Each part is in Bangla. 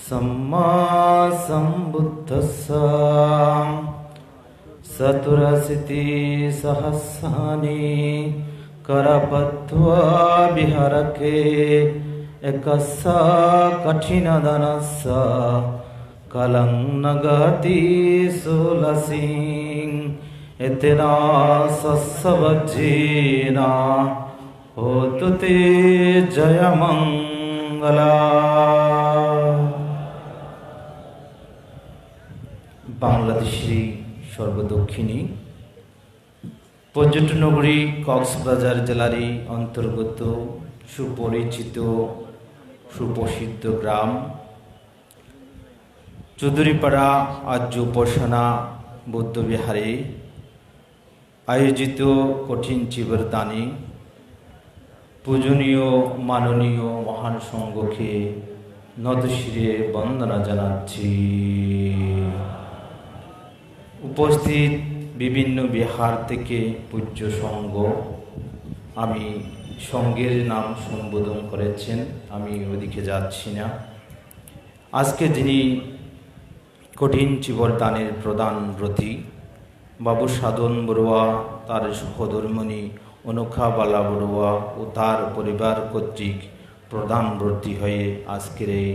සම්මා සම්බුද්දස්ස සතුරසිති සහස්සානි කරපත්වා විහරකේ එකස්සා කඨිනදනස්ස කලං නගති සුලසින් එතනා සස්සවජ්ජීනා හෝතු තේ বাংলাদেশের সর্বদক্ষিণী। পর্যটন নগরী কক্সবাজার জেলারই অন্তর্গত সুপরিচিত, সুপ্রসিদ্ধ গ্রাম। চৌধুরীপাড়া আর্য উপাসনা বৌদ্ধবিহারে আয়োজিত কঠিন চিবরদানি পূজনীয়, মাননীয় মহান সংঘকে নদশিরে বন্দনা জানাচ্ছি। উপস্থিত বিভিন্ন বিহার থেকে পূজ্য সংঘ আমি সঙ্গের নাম সম্বোধন করেছেন, আমি ওদিকে যাচ্ছি না। আজকে যিনি কঠিন চিবরদানের প্রধান ব্রতী, বাবু সাধন বড়ুয়া, তার সহধর্মণী অনুখাবালা বড়ুয়া ও তার পরিবার কর্তৃক প্রধান ব্রতী হয়ে আজকের এই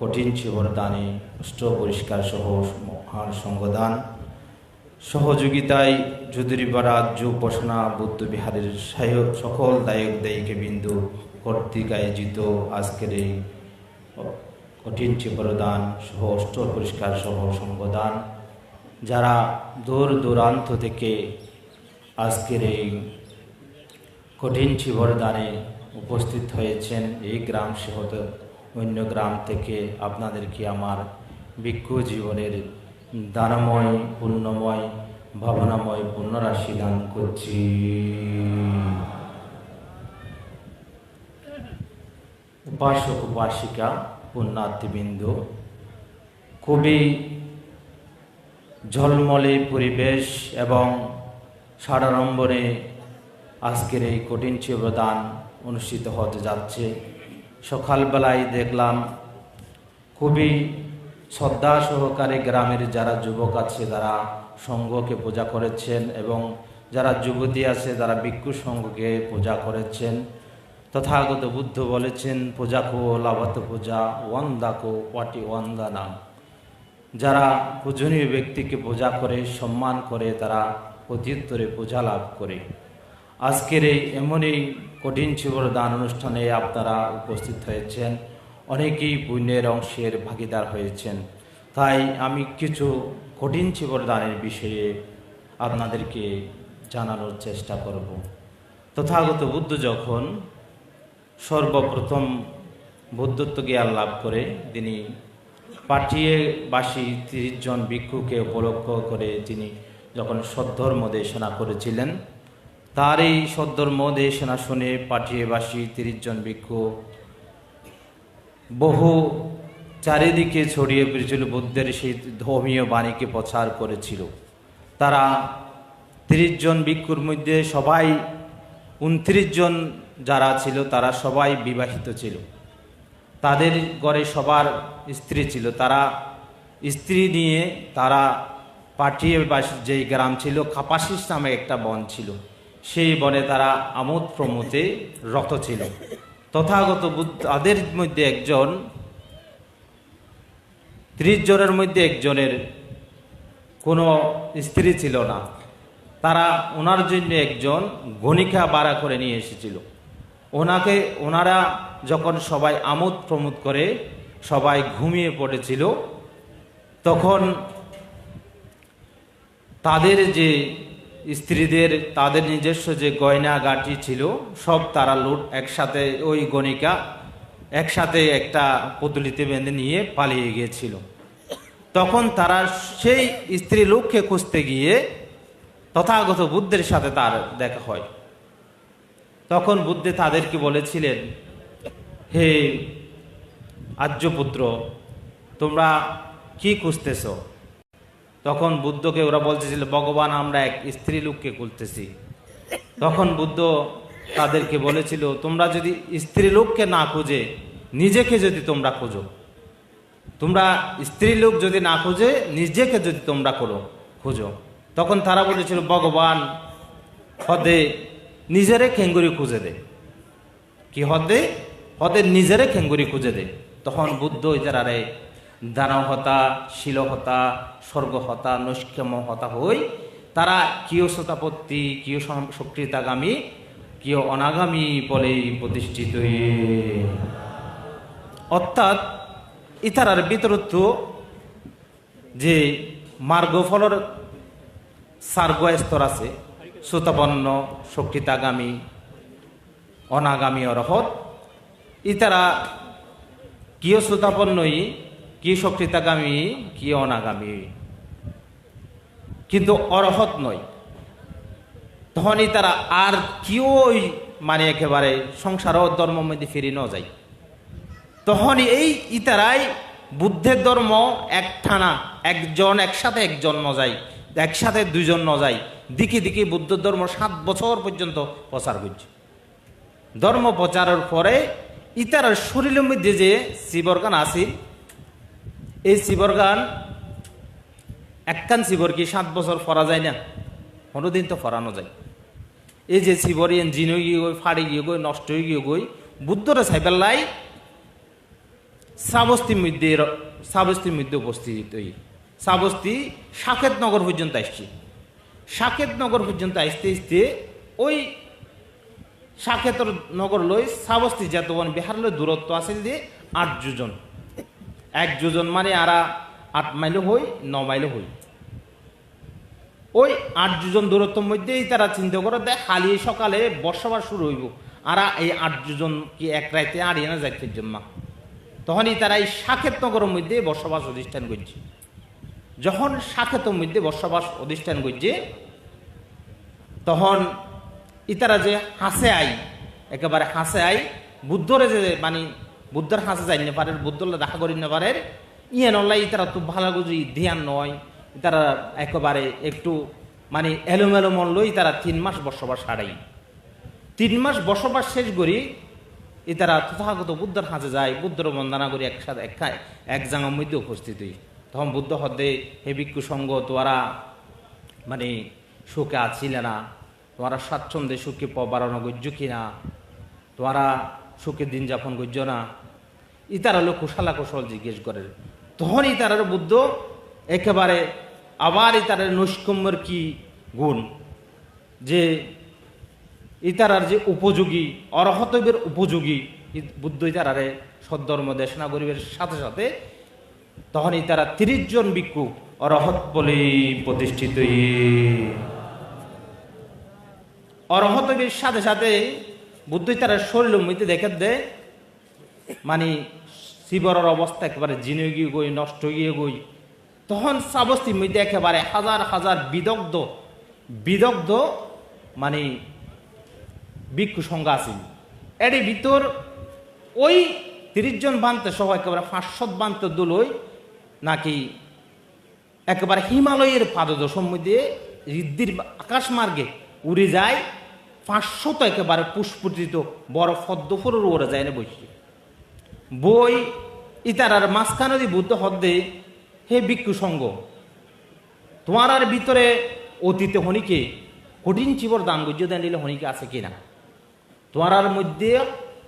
কঠিন চিবরদানে অষ্ট পরিষ্কার সহ মহান সংগদান সহযোগিতায় যদুরিপাড়া রাজ্য উপাসনা বৌদ্ধ সায়ক সকল দায়ক দায়িকা বিন্দু কর্তৃক আয়োজিত আজকের এই কঠিন চিবরদান সহ অষ্ট পরিষ্কার সহ সংগদান যারা দূর দূরান্ত থেকে আজকের এই কঠিন চিবরদানে উপস্থিত হয়েছেন, এই গ্রাম সহ অন্য গ্রাম থেকে আপনাদেরকে আমার ভিক্ষু জীবনের দানময়, পুণ্যময়, ভাবনাময় পুণ্যরাশি দান করছি। উপাসক, উপাসিকা, পুণ্যার্থীবৃন্দ খুবই ঝলমলে পরিবেশ এবং সারারম্বরে আজকের এই কঠিন চিবদান অনুষ্ঠিত হতে যাচ্ছে। সকালবেলায় দেখলাম খুবই শ্রদ্ধা সহকারে গ্রামের যারা যুবক আছে তারা সংঘকে পূজা করেছেন এবং যারা যুবতী আছে তারা ভিক্ষু সংঘকে পূজা করেছেন, তথাগত বুদ্ধ বলেছেন পূজাকো লাভত পূজা ওয়ান্দাকো ওয়াটি ওয়ান্দানা। যারা পূজনীয় ব্যক্তিকে পূজা করে, সম্মান করে, তারা প্রত্যুত্তরে পূজা লাভ করে। আজকের এই এমনই কঠিন শিবর দান অনুষ্ঠানে আপনারা উপস্থিত হয়েছেন। অনেকেই পুণ্যের অংশের ভাগিদার হয়েছেন। তাই আমি কিছু কঠিন জীবনদানের বিষয়ে আপনাদেরকে জানানোর চেষ্টা করব। তথাগত বুদ্ধ যখন সর্বপ্রথম বুদ্ধত্ব জ্ঞান লাভ করে, তিনি পাঠিয়ে বাসী তিরিশ জন ভিক্ষুকে উপলক্ষ করে তিনি যখন সদ্ধর্ম দেশনা করেছিলেন, তার এই সদ্ধর্ম দেশনা শুনে পাঠিয়ে বাসী তিরিশ জন ভিক্ষু বহু চারিদিকে ছড়িয়ে পড়েছিল বুদ্ধের সেই ধর্মীয় বাণীকে প্রচার করেছিল। তারা তিরিশ জন ভিক্ষুর মধ্যে সবাই, উনত্রিশ জন যারা ছিল তারা সবাই বিবাহিত ছিল। তাদের ঘরে সবার স্ত্রী ছিল। তারা স্ত্রী নিয়ে তারা পাঠিয়ে যেই গ্রাম ছিল, কাপাসিস নামে একটা বন ছিল। সেই বনে তারা আমোদ প্রমোদে রত ছিল। তথাগত বুদ্ধ তাদের মধ্যে একজন, ত্রিশ জনের মধ্যে একজনের কোনো স্ত্রী ছিল না। তারা ওনার জন্য একজন গণিকা বাড়া করে নিয়ে এসেছিল। ওনাকে, ওনারা যখন সবাই আমোদ প্রমোদ করে সবাই ঘুমিয়ে পড়েছিল, তখন তাদের যে স্ত্রীদের, তাদের নিজস্ব যে গয়না গাটি ছিল, সব তারা লুট, একসাথে ওই গণিকা একসাথে একটা পুতুলিতে বেঁধে নিয়ে পালিয়ে গিয়েছিল। তখন তারা সেই স্ত্রী লোককে খুঁজতে গিয়ে তথাগত বুদ্ধের সাথে তার দেখা হয়। তখন বুদ্ধে তাদেরকে বলেছিলেন, হে আর্যপুত্র, তোমরা কি খুঁজতেছ? তখন বুদ্ধকে ওরা বলতেছিল, ভগবান, আমরা এক স্ত্রী লোককে খুঁজতেছি। তখন বুদ্ধ তাদেরকে বলেছিল, তোমরা যদি স্ত্রী লোককে না খুঁজে, নিজেকে যদি তোমরা খোঁজো, তোমরা স্ত্রী লোক যদি না খুঁজে, নিজেকে যদি তোমরা করো, খোঁজো। তখন তারা বলেছিল, ভগবান, হদে নিজেরে খেঙ্গুরি খুঁজে দে। কি হদে? হদে নিজেরে খেঙ্গুরি খুঁজে দে। তখন বুদ্ধ যারারে দানবহতা, শিলহতা, স্বর্গহতা হতা হই তারা কিয় শতাপত্তি, কিয় সক্রিয়তাগামী কিয় অনাগামী বলে প্রতিষ্ঠিত। অর্থাৎ ইতারার বিতরত্ব যে মার্গফলর সার্গ স্তর আছে সুতাপন্ন শক্তিতাগামী, অনাগামী অরহত, ইতারা কিয় সুতাপন্নই কি শক্তিতাগামী, কি অনাগামী। কিন্তু অরহত নয়। তখনই তারা আর কিওই মানে একেবারে সংসার ও ধর্ম মধ্যে ফিরে ন যায়। তখনই এই ইতারাই বুদ্ধের ধর্ম একটানা একজন একসাথে একজন ন যায়, একসাথে দুইজন ন যায়। দিকে দিকে বুদ্ধ ধর্ম সাত বছর পর্যন্ত প্রচার করছে ধর্ম প্রচারের পরে ইতারার শরীরের মধ্যে যে শিবরগান আসিল এই শিবরগান একখান শিবর কি সাত বছর ফরা যায় না? কোনোদিন তো ফরানো যায় এই যে শিবর ইঞ্জিন হয়ে গিয়ে গই ফাড়ি গিয়ে গই নষ্ট হয়ে গিয়ে গই বুদ্ধরা সাইবেল্লাই শ্রাবস্তির মধ্যে শ্রাবস্তির মধ্যে উপস্থিত হই শ্রাবস্তি সাকেত নগর পর্যন্ত আসছি সাকেত নগর পর্যন্ত আসতে আসতে ওই সাকেত নগর লই শ্রাবস্তি যেত বিহার লই দূরত্ব আছে যে আট যোজন। এক যোজন মানে আরা আট মাইলও হই, ন মাইলও হই। ওই আট যোজন দূরত্বের মধ্যেই তারা চিন্তা করে দেয় হালি সকালে বর্ষাবার শুরু হইব। আর এই আট যোজন কি এক রাইতে আড়িয়ে না যাইতে জন্য? তখনই তারা এই সাকেত নগরের মধ্যে বসবাস অধিষ্ঠান করছে। যখন সাকেতের মধ্যে বসবাস অধিষ্ঠান করছে, তখন ইতারা যে হাসে আই, একেবারে হাসে আই, বুদ্ধরে যে মানে বুদ্ধর হাসে যাই না পারে বুদ্ধলে দেখা করি না পারে ইয়ে নল্লাই তারা তো ভালো বুঝি ধ্যান নয়। তারা একেবারে একটু মানে এলোমেলো মন লই তারা তিন মাস বসবাস হারাই। তিন মাস বসবাস শেষ করি এ তারা তথাগত বুদ্ধর হাজে যায়, বুদ্ধর বন্দনা করি একসাথে এক এক জাঙার মধ্যে উপস্থিত হই। তখন বুদ্ধ হদে হে ভিক্ষু সঙ্গ তোরা মানে সুখে আছিল না তোমরা স্বাচ্ছন্দ্যে সুখে বাড়ানো গজ্য কিনা তোমরা সুখে দিন যাপন করছ না। ইতারা হলো কুশালা কুশল জিজ্ঞেস করে তখন ইতারার বুদ্ধ একেবারে আবার ইতারের নৈষ্কম্যের কি গুণ যে ইতারার যে উপযোগী, অরহতবের উপযোগী বুদ্ধ ইতারারে সদ্ধর্ম দেশনা গরিবের সাথে সাথে তখন ইতারা তিরিশ জন ভিক্ষু অরহত বলে প্রতিষ্ঠিত। অরহতবের সাথে সাথে বুদ্ধ ইতারার শরীর মধ্যে দেখে দেয় মানে শিবরের অবস্থা একেবারে জিনে গিয়ে গই, নষ্ট গিয়ে গই। তখন সাবস্তির মধ্যে একেবারে হাজার হাজার বিদগ্ধ বিদগ্ধ মানে ভিক্ষু সংজ্ঞা আছিল এর ভিতর ওই তিরিশ জন বানতে সহ একেবারে পাঁচশত বানতে দুলই নাকি একেবারে হিমালয়ের পাদদশম মধ্যে ঋদ্ধির আকাশ মার্গে উড়ে যায়, পাঁচশত একেবারে পুষ্পটিত বড় ফদ্মফুরের ওরে যায় না বসে বই ইতারার মাঝখানে যদি বুদ্ধ হদ্দে, হে ভিক্ষু সঙ্গ, তোমার আর ভিতরে অতীতে হনিকে, কঠিন চিবর দান গুজ্য দেন দিলে হনিকে আছে কিনা তোমার আর মধ্যে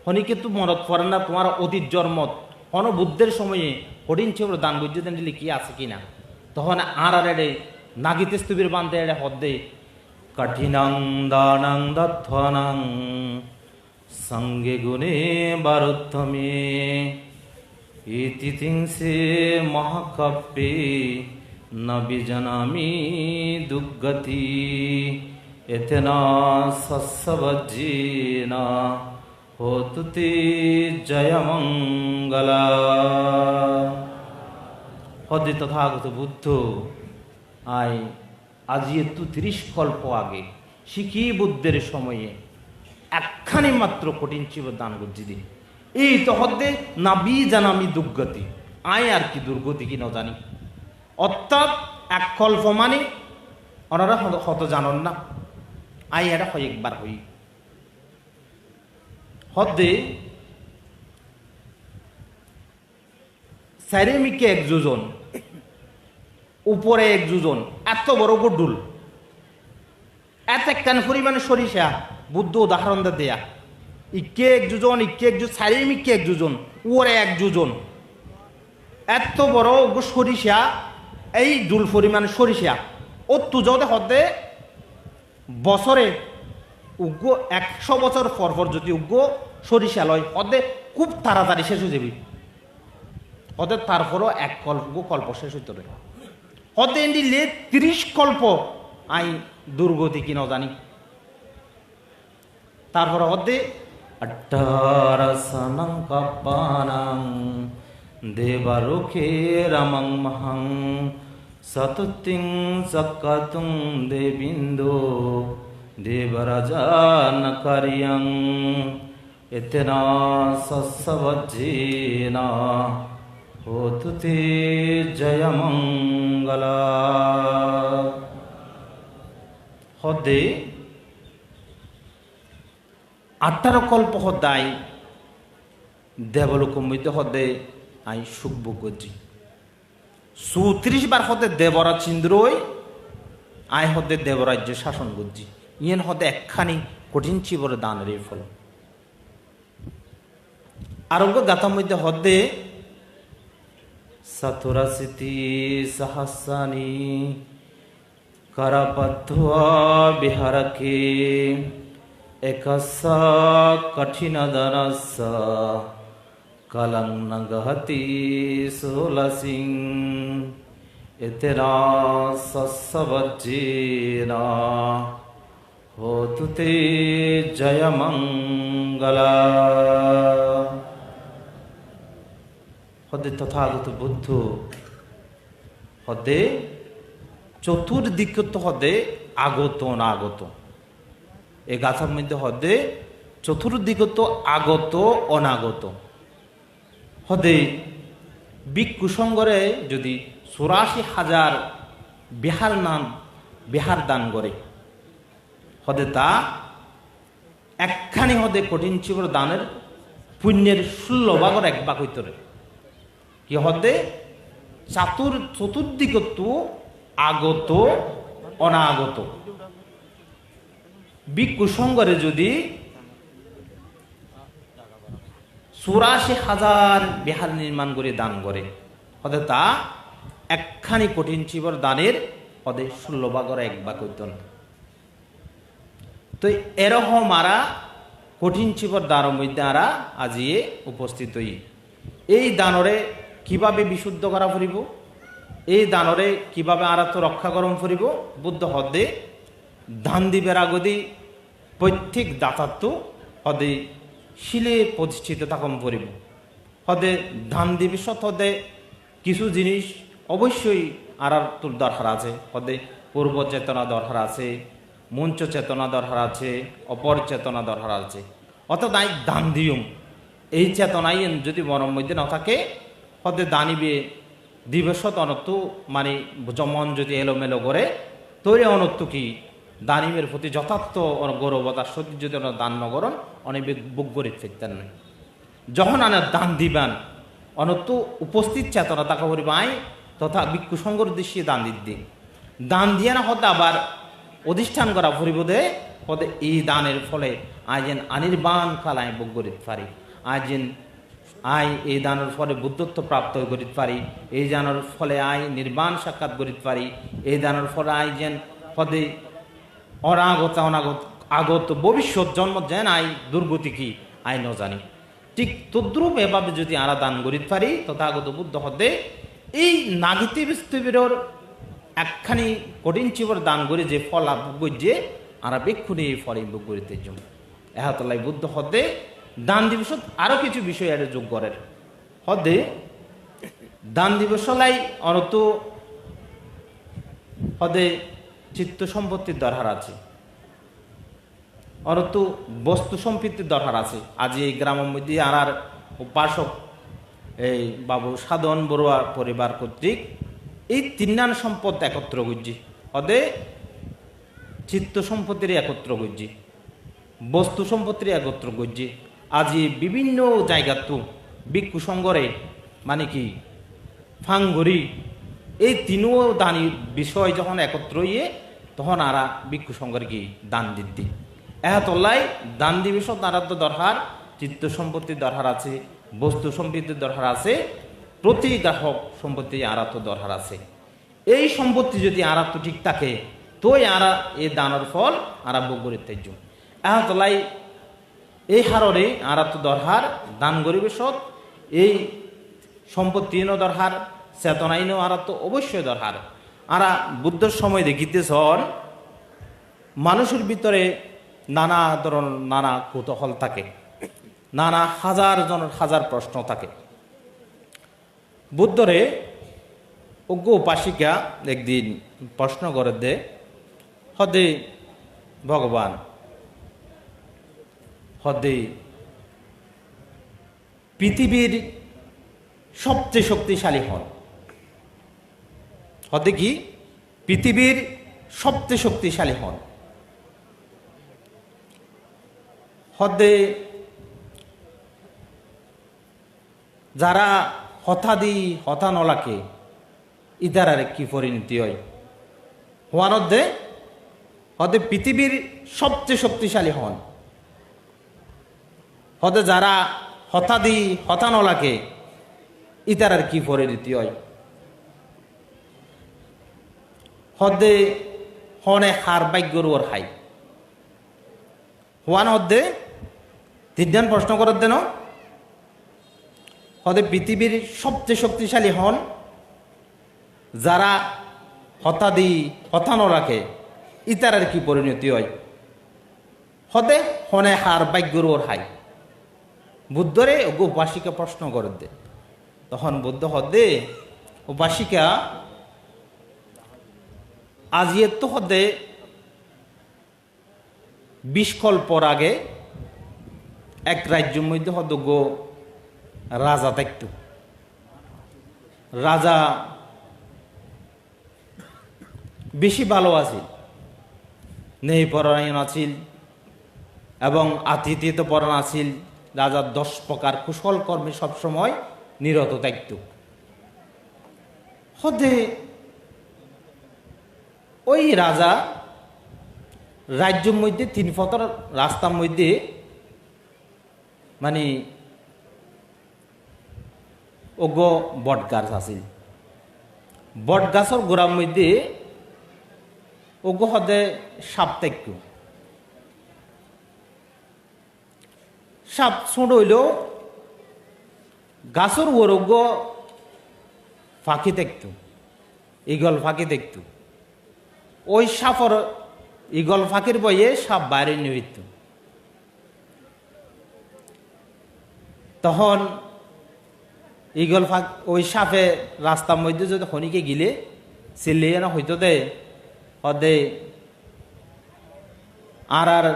হনিকে তো মনত পড়ে না, তোমার অতীত জন্মত হন বুদ্ধের সময়ে কঠিন চিবর দান গুজ্য দেন দিলে কি আছে কিনা তখন আর আর এড়ে, নাগিতে স্তূপের বান্ধে এড়ে হদ্দে, কঠিনাং দানাং দত্থনাং সঙ্গে গুণে বারুত্তমে। ইতি তিংসে মহাকাব্যে ন বিজনামি দুর্গতি এতেনা সস্যবজ্জেন হোতু তে জয়মঙ্গলা। হদে তথাগত বুদ্ধ আয় আজি একটু তিরিশ কল্প আগে। শিখি বুদ্ধের সময়ে একখানি মাত্র কঠিন ছিল দান করছি দিন এই হদে নাবি জানামি দুর্গতি। আয় আর কি দুর্গতি কি ন জানি অর্থাৎ এক কল্প মানে ওনারা হত জানন না। আই এটা হয় একবার হই। হদে স্যারেমিকে এক যোজন, উপরে এক যোজন, এত বড় গডুল। এত একখান পরিমাণে সরিষা বুদ্ধ উদাহরণ দে দেয়া। ইকে এক যোজন ইকে এক যোজন স্যারেমিকে এক যোজন ওরে এক যোজন। এত বড় সরিষা, এই দুল পরিমাণে সরিষা। ও তুজতে হতে বছরে উগ্র একশো বছর পর পর যদি উগ্র সরিষা লয় হতে খুব তাড়াতাড়ি শেষ হয়ে যাবি। হতে তারপরও এক কল্প কল্প শেষ হইতে হবে হতে লে তিরিশ কল্প আই দুর্গতি কি জানি। তারপর হতে আট্টারসনং কাপানাং দেবারুখে রামং মহং, সতুতিং সকাতুং দেবিন্দু দেবরাজান কারিয়ং ইতনা সসবজ্জেনা হোতু তে জয় মঙ্গলা হদে আঠারো কল্প হদাই দেবলোক মধ্যে হদে আই সুখ গজি চৌত্রিশ বার হদে দেবরা চিন্দ্রই, আই হদে দেবরাজ্য শাসন গজি ইয়েন হদে একখানি কঠিন চিবর দানের ফল। আরোগ্য গাথার মধ্যে হদে সতুরাশিতি সহস্রানি করপধ্বা বিহারকে কঠিন দরস কলং নগহতি সোলসিং ইতরা সসবজ্জেনা হোতু তে জয় মঙ্গলা হদে তথাগত বুদ্ধ হদে চতুর্দিক তো হদে আগত অনাগত এই গাথার মধ্যে হদে চতুর্দিক তো আগত, অনাগত। হদে বিক্ষুসঙ্গরে যদি চৌরাশি হাজার বিহার নাম, বিহার দান করে। হদে তা একখানি হদে কঠিন চিবর দানের পুণ্যের ষোল ভাগর এক ভাগ হইতরে কি হতে চাতুর চতুর্দিগত আগত, অনাগত। বিকুসঙ্গরে যদি চৌরাশি হাজার বিহার নির্মাণ করে দান করে হতে তা একখানি কঠিন চিবর দানের হদে ষোলো ভাগর এক ভাগ হইত না। তো এরকম আরা কঠিন চিবর দানের মধ্যে আরা আজিয়ে উপস্থিত হই। এই দানরে কীভাবে বিশুদ্ধ করা ফুরিব? এই দানরে কীভাবে আরাত্ম রক্ষা করম ফুরিব? বুদ্ধ হদে দিবের আগদি প্রত্যেক দাতাত্ব হদে শিলে প্রতিষ্ঠিত থাকম ফুরিব হদে ধান দিবি সত হদে কিছু জিনিস অবশ্যই আরাত্তুর দরকার আছে। হদে পূর্ব চেতনা দরকার আছে, মঞ্চ চেতনা দরকার আছে, অপর চেতনা দরকার আছে। অর্থাৎ আই দান দিয়ম এই চেতনাই যদি মনের মধ্যে না থাকে হতে দানিবে দিবসত অনত্ব মানে যেমন যদি এলোমেলো করে, তৈরি অনত্ব কি দানিবের প্রতি যথার্থ গৌরবতার সত্যি যদি ওনার দান নগরণ অনেক বুক করে ফিরতেন না যখন আনার দান দিবেন, অনত্য উপস্থিত চেতনা তাকে আই তথা ভিক্ষু সংঘর দৃশ্যে দান দিদি দান। দিয়ে না হতে আবার অধিষ্ঠান করা পরিবোধে হতে এই দানের ফলে আই যেন আনির্বাণ কালায় বুক করিতে পারি। আই যেন আই এই দানের ফলে বুদ্ধত্ব প্রাপ্ত করিতে পারি। এই দানের ফলে আই নির্বাণ সাক্ষাৎ করিতে পারি। এই দানের ফলে আই যেন পদে অনাগত অনাগত আগত ভবিষ্যৎ জন্ম যেন আই দুর্গতি কি আই ন জানি ঠিক তদ্রুপ এভাবে যদি আরা দান করিতে পারি তথাগত বুদ্ধ হদে এই নাগিতি বিস্তবিরর একখানি কঠিন চিবর দান করে যে ফল লাভ যে আরা বেক্ষুনি এই ফল ভোগ করিতে জন্য এহাতলাই বুদ্ধ হদে দান দিবসত আরও কিছু বিষয় এটা যোগ করেন। হদে দান দিবসলাই অনত হদে চিত্ত সম্পত্তির দরকার আছে। অনত বস্তু সম্পত্তির দরকার আছে। আজ এই গ্রামের মধ্যে আর উপাসক এই বাবু সাধন বড়ুয়া পরিবার কর্তৃক এই তিনান সম্পদ একত্র করছি অদে চিত্ত সম্পত্তির একত্র করছি বস্তু সম্পত্তির একত্র করছি আজি বিভিন্ন জায়গাতো ভিক্ষু সংগরে মানে কি ফাঙ্গরি এই তিনও দানি বিষয় যখন একত্র ইয়ে তখন আরা ভিক্ষু সংগরে কি দান দিদ্দি এহাতল্লাই দান দিবস তারা তো দরকার চিত্ত সম্পত্তির দরহার আছে, বস্তু সম্পত্তির দরহার আছে, প্রতি গ্রাহক সম্পত্তি আরা তো দরকার আছে। এই সম্পত্তি যদি আরা তো ঠিক থাকে, তোই আরা এ দানের ফল আরা বগুড়ি তেজ। এহাতলাই এই হাররে আরা তো দরকার দান গরিবেশত এই সম্পত্তিনও দরকার চেতনাইনও আরা তো অবশ্যই দরকার। আরা বুদ্ধর সময় দেখিতেছন মানুষের ভিতরে নানা ধরনের নানা কৌতূহল থাকে, নানা হাজার জনের হাজার প্রশ্ন থাকে। বুদ্ধরে অজ্ঞ উপাসিকা একদিন প্রশ্ন করে দে, হদে ভগবান, হদে পৃথিবীর সবচেয়ে শক্তিশালী হন। হতে কি? পৃথিবীর সবচেয়ে শক্তিশালী হন। হদে যারা হঠাদি হঠা নলাকে ইতারারে কি পরিণতি হয়? হওয়ানধ্যে হদে পৃথিবীর সবচেয়ে শক্তিশালী হন। হদে যারা হঠাদি হঠা নলাকে ইতারার কি পরিণতি হয়? হদে হনে হার ভাগ্যর ওর হাই। হওয়ান হদ্দে তিনজন প্রশ্ন করার দেন হদে পৃথিবীর সবচেয়ে শক্তিশালী হন যারা হতাদি হতানো রাখে, ইতারার কি পরিণতি হয়? হদে হনে হার ভাগ্যর ওর হাই। বুদ্ধরে উপাসিকা প্রশ্ন করে দে তখন বুদ্ধ হদে উপাসিকা আজিয়ে তো হদে বিশ কল্পর আগে এক রাজ্যের মধ্যে হদ গো রাজা থাকত। রাজা বেশি ভালো আছিল নেই পরায়ণ আছিল এবং আতিথিত পরাণ আছিল, রাজার দশ প্রকার কুশল কর্মে সবসময় নিরত থাকত। হদে ওই রাজা রাজ্যের মধ্যে, তিন ফতর রাস্তার মধ্যে মানে ওগ বট গাছ আছিল বট গাছের গোড়ার মধ্যে ওগো হদে সাপ থাকত সাপ ছোট হইল, গাছের ওরোগ্য ফাঁকি দেখত। ইগল ফাঁকি দেখত। ওই সাপর ইগল ফাঁকির বইয়ে সাপ বাইরে নিহিত তখন ইগল ফাঁক, ওই সাপে রাস্তার মধ্যে যদি খনিকে গিলে চিল্লিয়ে না হইতো দে, হদে আর আর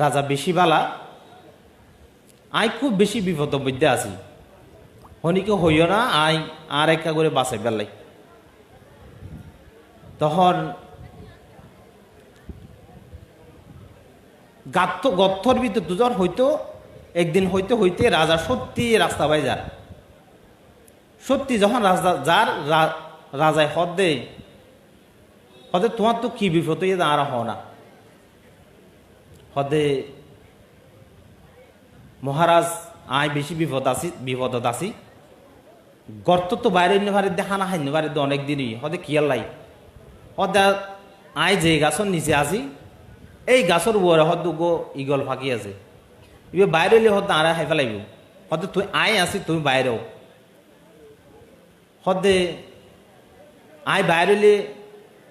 রাজা বেশি বালা আই খুব বেশি বিপদ মধ্যে আছি। হনিকে হইও না, আই আর একটা করে বাঁচে বেলাই তখন গাত্ত গত্থর ভিতর দুজন হইতো, একদিন হইতে হইতে রাজা সত্যি রাস্তা বাই যার সত্যি যখন রাজা যার রাজায় হদ দেয় হদে তোমার তো কি বিপদ হইয়ে আর হও না। হদে মহারাজ আয় বেশি বিপদ আছি বিপদত আছি গর্ত তো বাইরে নেবারে দেখা না হাই নেবারে অনেক দিনই। হদে কিয়াল লাই? হদে আই যে গাছর নিচে আছি এই গাছর উপরে হদ গো ইগল ফাঁকি আছে। ইবে বাইরে হলে হদ আড়া খাই ফেলাইব হদে তুই আই আছি, তুমি বাইরেও হদে আই বাইরে এলে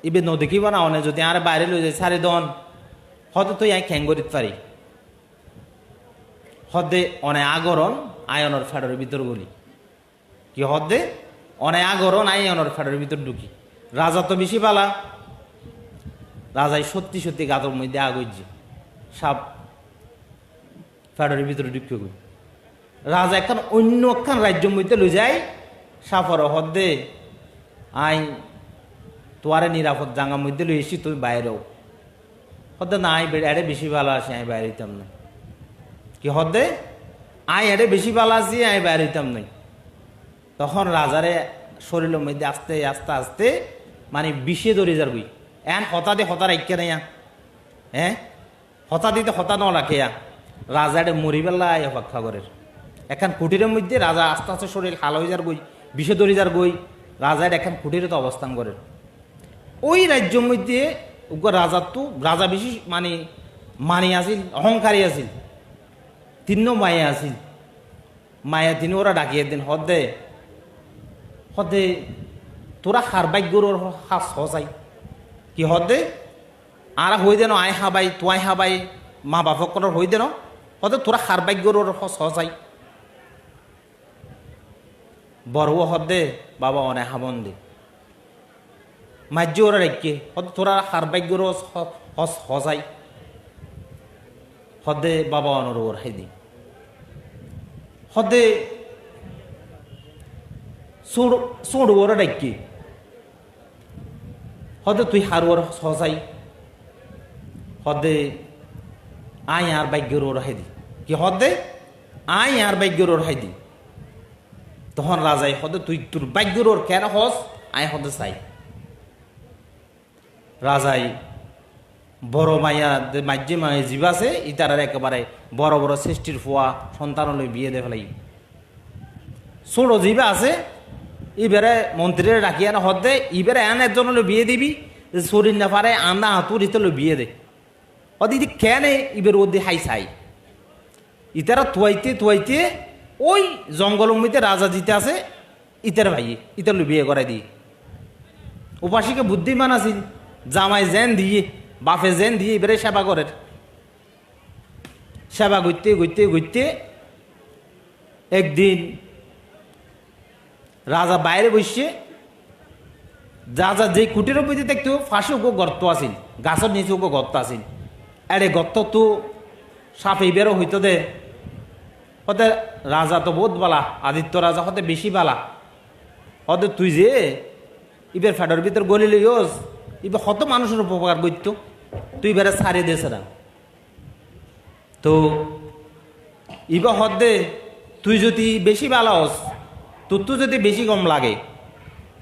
ইবে নদেখিব না অনে, যদি আর বাইরে লই যায় সারে দন হদে তুই আই খ্যাং করিত পারি হদে অনে আগরণ আয়নের ফেডারের ভিতর গলি। কি হদ অনে আগরও নাই অনর ফেডার ভিতর ঢুকি। রাজা তো বেশি পালা। রাজাই সত্যি সত্যি গাতর মধ্যে আগইছে সাপ ফেডারের ভিতরে ঢুকে গই রাজা একখান অন্য একখান রাজ্যের মধ্যে লই যায়, সাফর হদ্দে আই তোয়ারে নিরাপদ জাঙ্গার মধ্যে লই এসি তুমি বাইরেও। হদ্দে না, আই এড়ে বেশি ভালো আছি আমি বাইরে হইতাম না। কি হদ্দে আই এড়ে বেশি ভালো আছি আমি বাইরে হইতাম নাই তখন রাজারে শরীরের মধ্যে আস্তে আস্তে আস্তে মানে বিষে ধরে যার গই এন হতাতে হতা রাখকে নাই হ্যাঁ হতা দিতে হতা ন রাখে রাজারে মরি বেলায় অপেক্ষা করে এখন কুটিরের মধ্যে রাজা আস্তে আস্তে শরীর হাল হয়ে যার গই বিষে ধরে যার গই রাজার এখন কুটিরে তো অবস্থান করে ওই রাজ্যের মধ্যে রাজার তো রাজা বেশি মানে মানি আছিল, অহংকারী আছিল। তিন মায়ে আছিল। মায়া তিনি ওরা ডাকিয়ে দিন, হদে হদে তোরা হার বাইগ্যর হাস হসাই কি হদে আর হই দেন আয় হাবাই তোয়াই হাবাই মা বাপকর হই দেন হদে তোরা হার বাইগ্যর হস হসাই বড় হদে বাবা অনে হাবন দে। মাজ্য ওরা রেখে হদে তোরা হার বাইগ্যর হস হসাই হদে বাবা অনর ওর হাইদি হদে সোড় সোড় ওরা ডাকি হদে তুই হার ওর হসাই হদে আয় আর বাইগ্যর ওর হাইদি। কি হদে? আই আর বাইগ্যর ওর হাইদি। তখন রাজাই হদে তুই তোর বাইগ্যর ওর কেন হস? আয় হদে চাই। রাজাই বড় মাইয়া মাঝে মায়ে জীব আছে ইতারার একেবারে বড় বড় সৃষ্টির ফুয়া সন্তানলৈ বিয়ে দে ফেলাই। ছোট জীবা আছে ইবারে মন্ত্রীরে ডাকি আনা হদ দে ইবারে এন একজন একজনলৈ বিয়ে দিবি শরীর না পারে, আন্দা হাতুর ইতলৈ বিয়ে দে। ও দিদি কেনে ইবের ওদি হাই চাই ইতারা তুয়াইতে তুয়াইতে ওই জঙ্গলের মধ্যে রাজা জিতে আছে ইতার ভাই ইতারলৈ বিয়ে করাই দিই উপাসীকে বুদ্ধিমান আছিল জামাই জেন দিয়ে, বাপে জেন দিয়ে এবারে সেবা করে। সেবা করতে করতে করতে একদিন রাজা বাইরে বসছে। রাজা যে কুটির মধ্যে দেখতো, ফাঁসে ওকে গর্ত আছিল গাছের নিচে ওকে গর্ত আছিল আরে গর্ত তো সাপ এইবারও হইতো দে। হতে রাজা তো বহুত বালা, আদিত্য রাজা হতে বেশি বালা। হতে তুই যে ইবের ফেডার ভিতর গলি লইস ইবে কত মানুষের উপকার করত, তুই বেড়ে সারি দেছে না তো ইবা হদে তুই যদি বেশি ভালো হস তোর তো যদি বেশি কম লাগে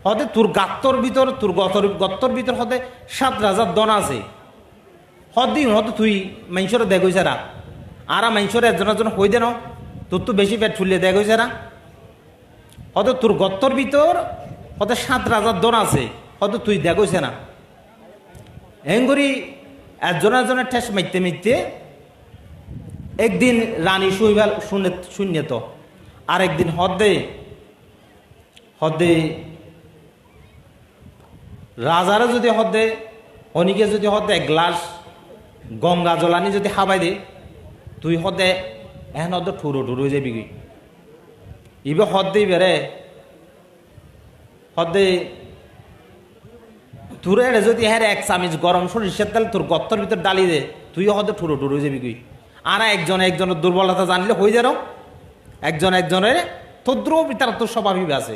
হদে তোর গাত্তর ভিতর, তোর গতর, গত্তর ভিতর হদে সাত রাজার দন আছে। হদিন হতে তুই মানুষের দেখ হয়েছে আর মানুষের একজন একজন হই দেন তোর তো বেশি পেট ফুলিয়ে দেখ হয়েছে না হয়তো তোর গত্তর ভিতর হয়তো সাত রাজার দন আছে হয়তো তুই দেখ হয়েছে না। এঙ্গরি একজন একজনের ঠেস মাইতে মাইতে একদিন রানী শুনে শূন্য তো আর একদিন হদে হদে রাজারা যদি হদে অনিকে যদি হদে এক গ্লাস গঙ্গা জলানি যদি হাবাই দে, তুই হদে এখন হদে ঠুরো ঠুরো যাবি কি? ইবে হদে বেড়ে হদে তুরে যদি হ্যাঁ এক চামিচ গরম সরিষার তেল তোর গত্তর ভিতর ডালি দে তুইও হয়তো ঠুরো ঠুরো যাবি আর একজন একজনের দুর্বলতা জানলে হয়ে যারো। একজন একজনের তদ্র তার তো স্বভাবই আছে।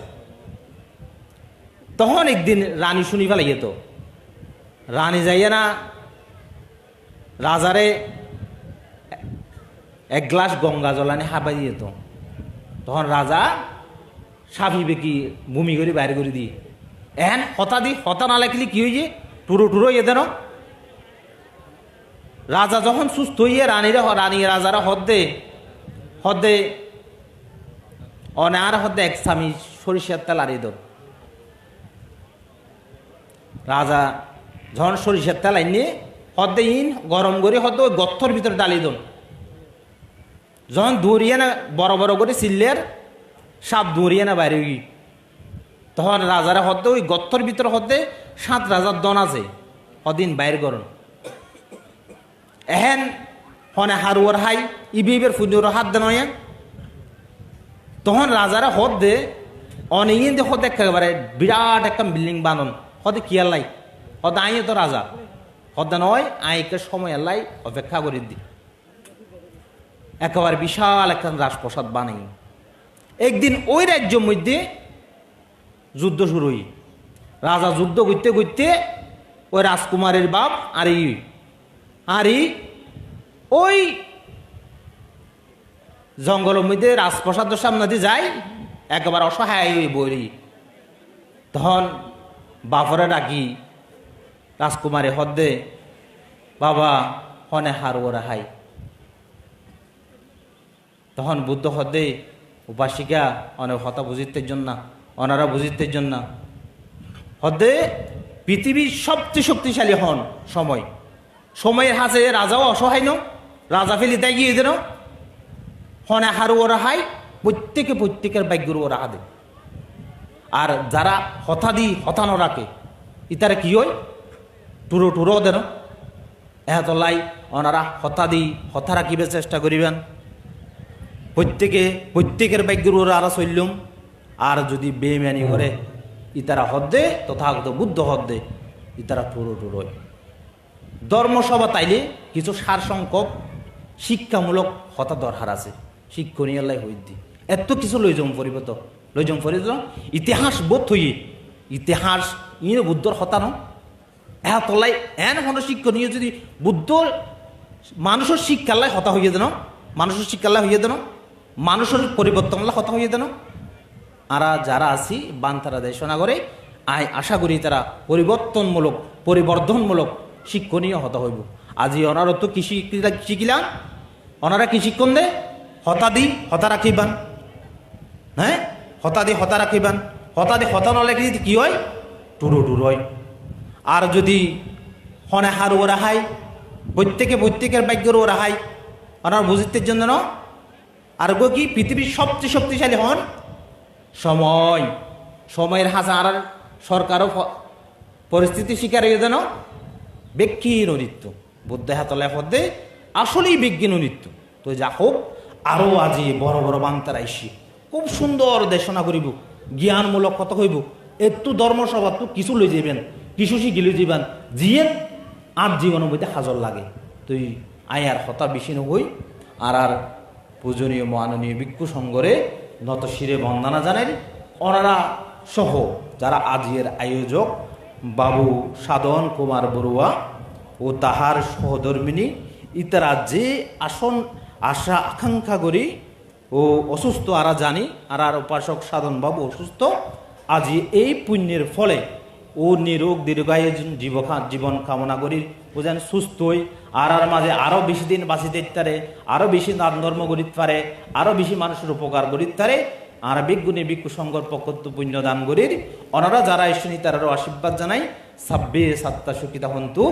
তখন একদিন রানী শুনি ফেলে যেত রানী যাইয়ে না রাজারে এক গ্লাস গঙ্গা জল আনি হাবাই দিত তখন রাজা সাফিবে বেকি বমি করে বাইরে করে দিয়ে এন হতা দি, হতা না লাগলে কি হয়েছে টুরো টুরো ইয়ে দেন। রাজা যখন সুস্থ হইয়ে রানীরা রানী রাজারা হদ্দে হদ্দে অনার হদ্দে এক স্বামী সরিষার তেল আরি দন রাজা যখন সরিষার তেল আইনে হদ্দে ইন, গরম করে হদ্দে ওই গত্থর ভিতরে ডালি দন যখন দৌড়িয়ে না বড় বড় করে সিল্লের সাপ দৌড়িয়ে না বাইরে তখন রাজারা হদ্দে ওই গত্তর ভিতরে হদ্দে সাত রাজার দন আছে হদিন বাইর করুন এহেন হনে হারুয়ার হাই ইবি ইবের ফুজুর হাত দেন তখন রাজারা হদ্দে অনেক হতে একেবারে বিরাট একটা বিল্ডিং বানন হতে কি আল্লাই হতে আই তো রাজা। হতে নয় আইকে সময় আল্লাই অপেক্ষা করে দি। একেবারে বিশাল একটা রাজপ্রসাদ বানাই। একদিন ওই রাজ্যের মধ্যে যুদ্ধ শুরু হই। রাজা যুদ্ধ করতে করতে ওই রাজকুমারের বাপ আর। ই আর ওই জঙ্গলের মধ্যে রাজপ্রসাদের সামনে দিয়ে যায়, একবার অসহায় হয়ে বলি। তখন বাপরে ডাকি রাজকুমারী হদ্দে বাবা, হনে হার ওরা হাই। তখন বুদ্ধ হদ্দে উপাসিকা অনেক হতা বুঝিতের জন্য অনারা বুঝিতের জন্য হদ্দে পৃথিবীর সবচেয়ে শক্তিশালী হন, সময়। সময়ের হাতে রাজাও অসহায় ন রাজা ফেলি তাই গিয়ে দেন হনে হারু ওরা হাই প্রত্যেকে প্রত্যেকের ভাগ্যর ওরা হাদে আর যারা হতা দি হতানো রাখে, ইতারা কি হয়? টুরো টুরো দেন। এতলাই ওনারা হতা দি হতা রাখিবে চেষ্টা করিবেন। প্রত্যেকে, প্রত্যেকের ভাগ্যর ওরা আরা চললুম। আর যদি বেমানি করে, ইতারা হদ্দে, তথাগত বুদ্ধ হদ্দে, ইতারা টুরো টুরোয় ধর্মসভা তাইলে কিছু সারসংখ্যক, শিক্ষামূলক হতা দরকার আছে। শিক্ষণীয় হইদি এত কিছু লই যাম পরিব তো লই যাম পরি ইতিহাস বোধ হই ইতিহাস ইয়ে বুদ্ধর হতানো এহ তলাই এন কোনো শিক্ষণীয় যদি বুদ্ধ মানুষের শিক্ষাল্লাই হতা হইয়ে দেন মানুষের শিক্ষাল্লাই হইয়ে দেন মানুষের পরিবর্তনলা হতা হইয়ে দেন আরা যারা আছি বান তারা দেশনা করে আই আশা করি তারা পরিবর্তনমূলক, পরিবর্ধনমূলক শিক্ষণীয় হতে হইব। আজি ওনারও তো কৃষি শিখিলাম। ওনারা কি শিক্ষণ দে হতাদি হতা রাখিবান। হ্যাঁ? হতাদি হতা রাখিবান হতাদি হতা নলে কি কি হয়? টুরু টুরু হয়। আর যদি হনে হার ওরা হাই প্রত্যেকে প্রত্যেকের ভাগ্যের ওরা হাই ওনার বুঝিতের জন্য ন? আর গো কি? পৃথিবীর সবচেয়ে শক্তিশালী হন? সময়। সময়ের হাজার সরকারও পরিস্থিতি শিকার হয়ে যেন? ব্যক্তিহীন নৃত্য বুদ্ধ হাতলে পদে আসলেই বিজ্ঞান নৃত্য তো যা হোক আরও আজি বড় বড় বান্তার আইসি খুব সুন্দর দেশনা করিব, জ্ঞানমূলক কথা কইব। একটু ধর্মসভা তো কিছু লই যাবেন কিছু শিখি লই যাবেন জিয়ে আর জীবনের মধ্যে হাজর লাগে। তুই আয়ার হতা বেশি নই আর আর পূজনীয় মাননীয় ভিক্ষু সঙ্গরে নত শিরে বন্দনা জানেন ওনারা সহ যারা আজিয়ের আয়োজক, বাবু সাধন কুমার বড়ুয়া ও তাহার সহধর্মিনী ইতারা যে আসন, আশা, আকাঙ্ক্ষা করি ও অসুস্থ আরা জানি, আর আর উপাসক সাধন বাবু অসুস্থ। আজি এই পুণ্যের ফলে ও নিরোগ দীর্ঘায়ু জীবখা জীবন কামনা করি। বুঝেন সুস্থই, আর আর মাঝে আরও বেশি দিন বাঁচিতে পারে আরও বেশি দান ধর্ম করিতে পারে আরও বেশি মানুষের উপকার করিতে পারে। আর বিজ্ঞুণী ভিক্ষু সংঘর পক্ষত্ব পুণ্য দান করির। ওনারা যারা এসে তারারও আশীর্বাদ জানাই। সাব্বে সাত্তা সুখিতা হন্তু